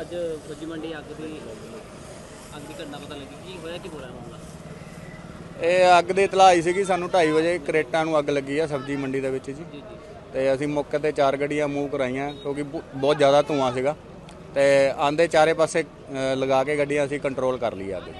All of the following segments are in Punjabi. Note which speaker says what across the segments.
Speaker 1: ਅੱਜ ਸਬਜ਼ੀ ਮੰਡੀ ਅੱਗ ਦੀ ਅੱਗ ਦੀ ਘਟਨਾ ਪਤਾ ਲੱਗੀ। ਕੀ ਹੋਇਆ ਕੀ ਪੂਰਾ ਮਾਮਲਾ?
Speaker 2: ਇਹ ਅੱਗ ਦੀ ਇਤਲਾਹ ਆਈ ਸੀਗੀ ਸਾਨੂੰ 2:30 ਵਜੇ ਕਰੇਟਾਂ ਨੂੰ ਅੱਗ ਲੱਗੀ ਆ ਸਬਜ਼ੀ ਮੰਡੀ ਦੇ ਵਿੱਚ ਜੀ।
Speaker 1: ਜੀ ਜੀ।
Speaker 2: ਤੇ ਅਸੀਂ ਮੌਕੇ ਤੇ ਚਾਰ ਗੱਡੀਆਂ ਮੂਵ ਕਰਾਈਆਂ ਕਿਉਂਕਿ ਬਹੁ- ਬਹੁਤ ਜ਼ਿਆਦਾ ਧੂਆਂ ਸੀਗਾ। ਤੇ ਆਂਦੇ ਚਾਰੇ ਪਾਸੇ ਅ, ਲਗਾ ਕੇ ਗੱਡੀਆਂ ਅਸੀਂ ਕੰਟਰੋਲ ਕਰ ਲਈ ਅੱਗ।
Speaker 1: ਤੇ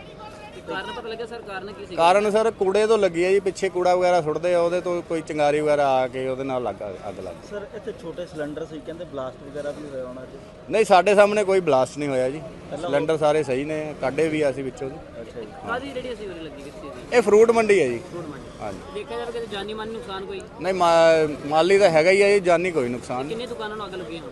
Speaker 1: ਕਾਰਨ ਪਤਾ ਲੱਗਿਆ ਸਰ? ਕਾਰਨ ਕੀ ਸੀ
Speaker 2: ਕਾਰਨ ਸਰ ਕੂੜੇ ਤੋਂ ਲੱਗੀ ਆ ਜੀ ਪਿੱਛੇ ਕੂੜਾ ਵਗੈਰਾ ਸੁੱਟਦੇ ਆ ਉਹਦੇ ਤੋਂ ਕੋਈ ਚਿੰਗਾਰੀ ਵਗੈਰਾ ਆ ਕੇ ਉਹਦੇ ਨਾਲ ਲੱਗ ਅੱਗ ਲੱਗ ਗਈ।
Speaker 3: ਸਰ ਇੱਥੇ ਛੋਟੇ ਸਿਲੰਡਰ ਸੀ ਕਹਿੰਦੇ ਬਲਾਸਟ ਵਗੈਰਾ ਵੀ ਹੋਇਆ ਹੋਣਾ ਜੀ।
Speaker 2: ਨਹੀਂ ਸਾਡੇ ਸਾਹਮਣੇ ਕੋਈ ਬਲਾਸਟ ਨਹੀਂ ਹੋਇਆ ਜੀ। ਸਿਲੰਡਰ ਸਾਰੇ ਸਹੀ ਨੇ ਕੱਢੇ ਵੀ ਆ ਅਸੀਂ ਵਿੱਚੋਂ
Speaker 3: ਅੱਛਾ ਜੀ।
Speaker 1: ਕਾਦੀ ਜਿਹੜੀ ਅਸੀਂ ਉਰੇ ਲੱਗੀ ਦੀ
Speaker 2: ਇਹ ਫਰੂਟ ਮੰਡੀ ਹੈ ਜੀ। ਹਾਂਜੀ।
Speaker 1: ਦੇਖਿਆ ਜਾਵੇ ਕਿ ਜਾਨੀ ਮਾਨੀ ਨੁਕਸਾਨ ਕੋਈ?
Speaker 2: ਨਹੀਂ ਮਾ- ਮਾਲੀ ਤਾਂ ਹੈਗਾ ਹੀ ਆ ਜੀ ਜਾਨੀ ਕੋਈ ਨੁਕਸਾਨ ਨਹੀਂ।
Speaker 1: ਕਿੰਨੇ ਦੁਕਾਨਾਂ ਨੂੰ ਅੱਗ ਲੱਗੀ ਹੁਣ?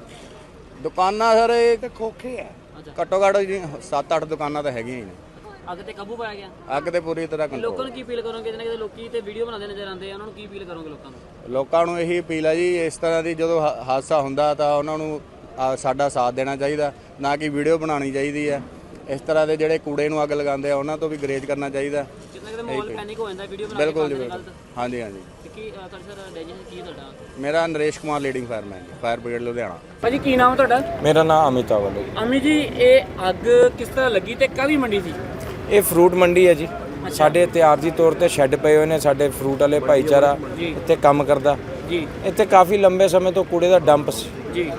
Speaker 2: ਦੁਕਾਨਾਂ ਸਰ ਇਹ ਤੇ ਖੋਖੇ ਆ।
Speaker 1: ਅੱਛਾ।
Speaker 2: ਘੱਟੋ ਘੱਟ ਜੀ 7-8 ਦੁਕਾਨਾਂ ਤਾਂ ਹੈਗੀਆਂ ਹੀ ਨੇ।
Speaker 1: ਅੱਗ ਤੇ ਕਾਬੂ ਪਾਇਆ ਗਿਆ?
Speaker 2: ਅੱਗ ਤੇ ਪੂਰੀ ਤਰ੍ਹਾਂ
Speaker 1: ਲੋਕਾਂ
Speaker 2: ਕੰਟਰੋਲ
Speaker 1: ਨੂੰ ਕੀ ਅਪੀਲ ਕਰੋਗੇ? ਜਿਹਨਾਂ ਕਿਤੇ ਲੋਕੀ ਤੇ ਵੀਡੀਓ ਬਣਾਉਂਦੇ ਨਜ਼ਰ ਆਉਂਦੇ ਆ ਉਹਨਾਂ ਨੂੰ ਕੀ ਅਪੀਲ ਕਰੋਗੇ ਲੋਕਾਂ ਨੂੰ?
Speaker 2: ਲੋਕਾਂ ਨੂੰ ਇਹੀ ਅਪੀਲ ਹੈ ਜੀ ਇਸ ਤਰ੍ਹਾਂ ਦੀ ਜਦੋਂ ਹਾ- ਹਾਦਸਾ ਹੁੰਦਾ ਤਾਂ ਉਹਨਾਂ ਨੂੰ ਆ, ਸਾਡਾ ਸਾਥ ਦੇਣਾ ਚਾਹੀਦਾ ਨਾ ਕਿ ਵੀਡੀਓ ਬਣਾਉਣੀ ਚਾਹੀਦੀ ਹੈ ਇਸ ਤਰ੍ਹਾਂ ਦੇ ਜਿਹੜੇ ਕੂੜੇ ਨੂੰ ਅੱਗ ਲਗਾਉਂਦੇ ਆ ਉਹਨਾਂ ਤੋਂ ਵੀ ਗਰੇਜ ਕਰਨਾ ਚਾਹੀਦਾ।
Speaker 1: ਕਿਤੇ ਕਿਤੇ ਮਾਹੌਲ ਪੈਨਿਕ ਹੋ ਜਾਂਦਾ ਵੀਡੀਓ ਬਣਾ ਕੇ
Speaker 2: ਬਿਲਕੁਲ ਜੀ
Speaker 1: ਪਾਉਂਦੇ ਨੇ
Speaker 2: ਬਿਲਕੁਲ।
Speaker 1: ਗਲਤ
Speaker 2: ਹਾਂਜੀ ਹਾਂਜੀ।
Speaker 1: ਤੇ ਕੀ ਅ, ਤੁਹਾਡਾ ਸਰ ਡੈਜੀਸ਼ਨ ਕੀ ਤੁਹਾਡਾ?
Speaker 2: ਮੇਰਾ Naresh Kumar leading fireman fire brigade Ludhiana.
Speaker 1: ਭਾਜੀ ਕੀ ਨਾਮ ਤੁਹਾਡਾ?
Speaker 4: ਮੇਰਾ ਨਾਮ ਅਮਿਤਾ ਵੱਲ। ਹੈ ਜੀ।
Speaker 1: ਅਮੀ ਜੀ ਇਹ ਅੱਗ ਕਿਸ ਤਰ੍ਹਾਂ ਲੱਗੀ ਤੇ ਕਾਹਦੀ ਮੰਡੀ ਸੀ?
Speaker 4: ਇਹ ਫਰੂਟ ਮੰਡੀ ਹੈ ਜੀ। ਸਾਡੇ ਇੱਥੇ ਆਰਜੀ ਤੌਰ ਤੇ ਸ਼ੈੱਡ ਪਏ ਹੋਏ ਨੇ ਸਾਡੇ ਫਰੂਟ ਵਾਲੇ ਭਾਈਚਾਰਾ। ਇੱਥੇ ਕੰਮ ਕਰਦਾ।
Speaker 1: ਜੀ।
Speaker 4: ਇੱਥੇ ਕਾਫੀ ਲੰਬੇ ਸਮੇਂ ਤੋਂ ਕੂੜੇ ਦਾ ਡੰਪ ਸੀ।
Speaker 1: ਜੀ।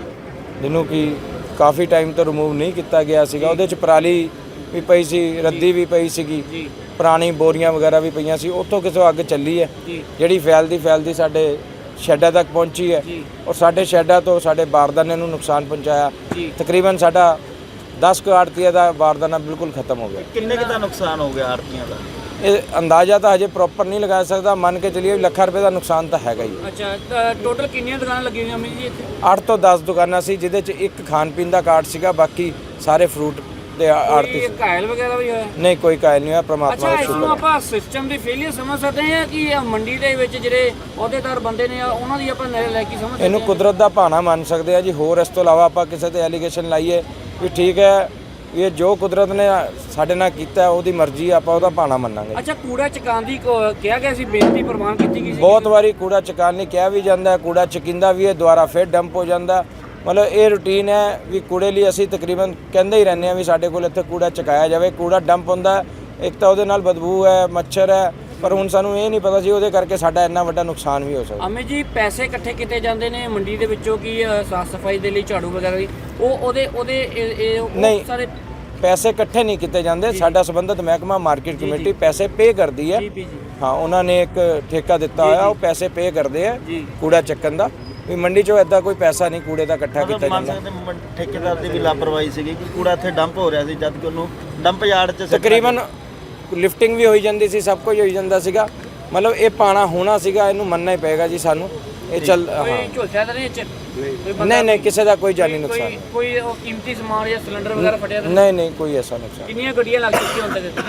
Speaker 4: ਜਿਹਨੂੰ ਕਿ ਕਾਫੀ ਟਾਈਮ ਤੋਂ ਰਿਮੂਵ ਨਹੀਂ ਕੀਤਾ ਗਿਆ ਸੀਗਾ। ਉਹਦੇ ਚ ਪਰਾਲੀ ਵੀ ਪਈ ਸੀ ਰੱਦੀ ਵੀ ਪਈ ਸੀਗੀ।
Speaker 1: ਜੀ।
Speaker 4: ਪੁਰਾਣੀ ਬੋਰੀਆਂ ਵਗੈਰਾ ਵੀ ਪਈਆਂ ਸੀ। ਉੱਥੋਂ ਕਿਤੋਂ ਅੱਗ ਚੱਲੀ ਹੈ। ਜਿਹੜੀ ਫੈਲਦੀ ਫੈਲਦੀ ਸਾਡੇ ਸ਼ੈੱਡਾਂ ਤੱਕ ਪਹੁੰਚੀ ਹੈ। ਔਰ ਸਾਡੇ ਸ਼ੈੱਡਾਂ ਤੋਂ ਸਾਡੇ ਬਾਰਦਾਨੇ ਨੂੰ ਨੁਕਸਾਨ ਪਹੁੰਚਾਇਆ। ਤਕਰੀਬਨ ਸਾਡਾ 10 ਕੁ ਆੜਤੀਆ ਦਾ ਬਾਰਦਾਨਾ ਬਿਲਕੁਲ ਖਤਮ ਹੋ ਗਿਆ।
Speaker 3: ਕਿੰਨੇ ਕੁ ਦਾ ਨੁਕਸਾਨ ਹੋ ਗਿਆ ਆੜਤੀਆਂ ਦਾ?
Speaker 4: ਇਹ ਅੰਦਾਜ਼ਾ ਤਾਂ ਹਜੇ ਪ੍ਰੋਪਰ ਨਹੀਂ ਲਗਾ ਸਕਦਾ ਮੰਨ ਕੇ ਚਲੀਏ ਲੱਖਾਂ ਰੁਪਏ ਦਾ ਨੁਕਸਾਨ ਤਾਂ ਹੈਗਾ ਹੀ।
Speaker 1: ਅੱਛਾ ਟੋਟਲ ਕਿੰਨੀਆਂ ਦੁਕਾਨਾਂ ਲੱਗੀਆਂ ਹੋਈਆਂ ਅਮੀ ਜੀ ਇੱਥੇ?
Speaker 4: 8 ਤੋਂ 10 ਦੁਕਾਨਾਂ ਸੀ ਜਿਹਦੇ ਚ ਇੱਕ ਖਾਣ ਪੀਣ ਦਾ ਕਾਰਟ ਸੀਗਾ ਬਾਕੀ ਸਾਰੇ ਫਰੂਟ ਦੇ ਆੜਤੀ ਸੀ।
Speaker 1: ਘਾਇਲ ਵਗੈਰਾ ਵੀ ਹੋਇਆ?
Speaker 4: ਨਹੀਂ ਕੋਈ ਕਾਇਲ ਨਹੀਂ ਹੋਇਆ
Speaker 1: ਅੱਛਾ
Speaker 4: ਪ੍ਰਮਾਤਮਾ ਦਾ
Speaker 1: ਇਸ ਨੂੰ
Speaker 4: ਸ਼ੁਕਰ ਹੈ।
Speaker 1: ਆਪਾਂ ਸਿਸਟਮ ਦੀ ਫੇਲਿਅਰ ਸਮਝ ਸਕਦੇ ਹਾਂ ਕਿ ਇਹ ਮੰਡੀ ਦੇ ਵਿੱਚ ਜਿਹੜੇ ਅਹੁਦੇਦਾਰ ਬੰਦੇ ਨੇ ਉਹਨਾਂ ਦੀ ਆਪਾਂ ਲੈ ਕੇ ਸਮਝ
Speaker 4: ਇਹਨੂੰ ਕੁਦਰਤ ਦਾ ਭਾਣਾ ਮੰਨ ਸਕਦੇ ਆ ਜੀ। ਹੋਰ ਇਸ ਤੋਂ ਇਲਾਵਾ ਆਪਾਂ ਕਿਸੇ ਤੇ ਐਲੀਗੇਸ਼ਨ ਲਾਈਏ ਵੀ ਠੀਕ ਹੈ ਵੀ ਇਹ ਜੋ ਕੁਦਰਤ ਨੇ ਸਾਡੇ ਨਾਲ ਕੀਤਾ ਉਹਦੀ ਮਰਜ਼ੀ ਆਪਾਂ ਉਹਦਾ ਭਾਣਾ ਮੰਨਾਂਗੇ।
Speaker 1: ਅੱਛਾ ਕੂੜਾ ਚਕਾਉਣ ਦੀ ਕੋ- ਕਿਹਾ ਗਿਆ ਸੀ ਬੇਨਤੀ ਪ੍ਰਵਾਨ ਕੀਤੀ ਗਈ ਸੀ?
Speaker 4: ਬਹੁਤ ਵਾਰੀ ਕੂੜਾ ਲਈ ਕਿਹਾ ਵੀ ਜਾਂਦਾ ਹੈ ਕੂੜਾ ਚਕਿੰਦਾ ਵੀ ਹੈ ਦੁਬਾਰਾ ਫਿਰ ਡੰਪ ਹੋ ਜਾਂਦਾ। ਮਤਲਬ ਇਹ ਰੁਟੀਨ ਹੈ ਵੀ ਕੂੜੇ ਲਈ ਅਸੀਂ ਤਕਰੀਬਨ ਕਹਿੰਦੇ ਹੀ ਰਹਿੰਦੇ ਹਾਂ ਵੀ ਸਾਡੇ ਕੋਲ ਇੱਥੇ ਕੂੜਾ ਚਕਾਇਆ ਜਾਵੇ ਕੂੜਾ ਡੰਪ ਹੁੰਦਾ ਹੈ, ਇੱਕ ਤਾਂ ਉਹਦੇ ਨਾਲ ਬਦਬੂ ਹੈ ਮੱਛਰ ਹੈ ਪਰ ਹੁਣ ਸਾਨੂੰ ਇਹ ਨਹੀਂ ਪਤਾ ਸੀ ਉਹਦੇ ਕਰਕੇ ਸਾਡਾ ਇੰਨਾ ਵੱਡਾ ਨੁਕਸਾਨ ਵੀ ਹੋ ਸਕਦਾ।
Speaker 1: ਅਮੀ ਜੀ ਪੈਸੇ ਇਕੱਠੇ ਕੀਤੇ ਜਾਂਦੇ ਨੇ ਮੰਡੀ ਦੇ ਵਿੱਚੋਂ ਕੀ ਸਾਫ਼ ਸਫ਼ਾਈ ਦੇ ਲਈ ਝਾੜੂ ਵਗੈਰਾ ਦੀ? ਉਹ ਉਹਦੇ ਉਹਦੇ ਇਹ- ਇਹ ਉਹ
Speaker 4: ਨਹੀਂ।
Speaker 1: ਸਾਰੇ
Speaker 4: ਪੈਸੇ ਇਕੱਠੇ ਨਹੀਂ ਕੀਤੇ ਜਾਂਦੇ। ਸਾਡਾ ਸੰਬੰਧਿਤ ਮਹਿਕਮਾ ਮਾਰਕੀਟ ਕਮੇਟੀ ਪੈਸੇ ਪੇ ਕਰਦੀ ਹੈ।
Speaker 1: ਜੀ ਜੀ। ਜੀ
Speaker 4: ਹਾਂ ਉਹਨਾਂ ਨੇ ਇੱਕ ਠੇਕਾ ਦਿੱਤਾ ਹੋਇਆ ਉਹ ਪੈਸੇ ਪੇ ਕਰਦੇ ਆ
Speaker 1: ਜੀ।
Speaker 4: ਕੂੜਾ ਚੱਕਣ ਦਾ। ਵੀ ਮੰਡੀ 'ਚੋਂ ਐਦਾਂ ਕੋਈ ਪੈਸਾ ਨਹੀਂ ਕੂੜੇ ਦਾ ਇਕੱਠਾ ਕੀਤਾ
Speaker 3: ਮੰਨ
Speaker 4: ਜਾਂਦਾ।
Speaker 3: ਸਕਦੇ ਠੇਕੇਦਾਰ ਦੀ ਵੀ ਲਾਪਰਵਾਹੀ ਸੀਗੀ ਕਿ ਕੂੜਾ ਇੱਥੇ ਡੰਪ ਹੋ ਰਿਹਾ ਸੀ ਜਦ ਕਿ ਉਹਨੂੰ ਡੰਪ ਯਾਰਡ 'ਚ ਸਿੱਟਣਾ
Speaker 4: ਤਕਰੀਬਨ ਲਿਫਟਿੰਗ ਵੀ ਹੋਈ ਜਾਂਦੀ ਸੀ ਸਭ ਕੁਝ ਹੋਈ ਜਾਂਦਾ ਸੀਗਾ। ਮਤਲਬ ਇਹ ਪਾਣਾ ਹੋਣਾ ਸੀਗਾ ਇਹਨੂੰ ਮੰਨਣਾ ਹੀ ਪਏਗਾ ਜੀ ਸਾਨੂੰ। ਇਹ ਚੱਲ ਹਾਂ।
Speaker 1: ਕੋਈ ਝੋਲਸਿਆ ਤਾਂ ਨਹੀਂ ਇਹ 'ਚ? ਕੋਈ ਬੰਦਾ-
Speaker 4: ਨਹੀਂ ਨਹੀਂ ਕਿਸੇ ਦਾ ਕੋਈ ਜਾਨੀ ਨੁਕਸਾਨ
Speaker 1: ਕੋਈ ਕੋਈ ਉਹ ਕੀਮਤੀ ਸਮਾਨ ਜਾਂ ਸਿਲੰਡਰ ਵਗੈਰਾ ਫਟਿਆ ਤਾਂ?
Speaker 4: ਨਹੀਂ ਨਹੀਂ ਕੋਈ ਐਸਾ ਨੁਕਸਾਨ
Speaker 1: ਕਿੰਨੀਆਂ ਗੱਡੀਆਂ ਲੱਗ ਚੁੱਕੀਆਂ ਹੁਣ ਤੱਕ?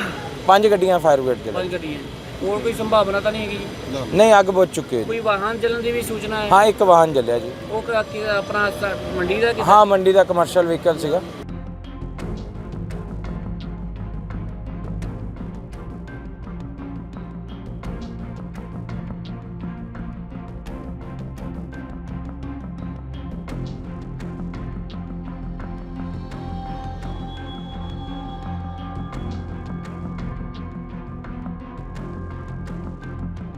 Speaker 4: ਪੰਜ ਗੱਡੀਆਂ ਫਾਇਰ ਬ੍ਰਿਗੇਡ ਦੇ
Speaker 1: ਪੰਜ ਗੱਡੀਆਂ। ਹੋਰ ਕੋਈ ਸੰਭਾਵਨਾ ਤਾਂ ਨਹੀਂ ਹੈਗੀ ਜੀ?
Speaker 4: ਨਹੀਂ ਅੱਗ ਬੁੱਝ ਚੁੱਕੀ ਹੈ ਜੀ।
Speaker 1: ਕੋਈ ਵਾਹਨ ਚੱਲਣ ਦੀ ਵੀ ਸੂਚਨਾ ਹੈ?
Speaker 4: ਹਾਂ ਇੱਕ ਵਾਹਨ ਜਲਿਆ ਜੀ।
Speaker 1: ਉਹ ਕ- ਕੀ ਆਪਣਾ ਸ- ਮੰਡੀ ਦਾ
Speaker 4: ਹਾਂ ਮੰਡੀ ਦਾ ਕਮਰਸ਼ੀਅਲ ਵਹੀਕਲ ਸੀਗਾ।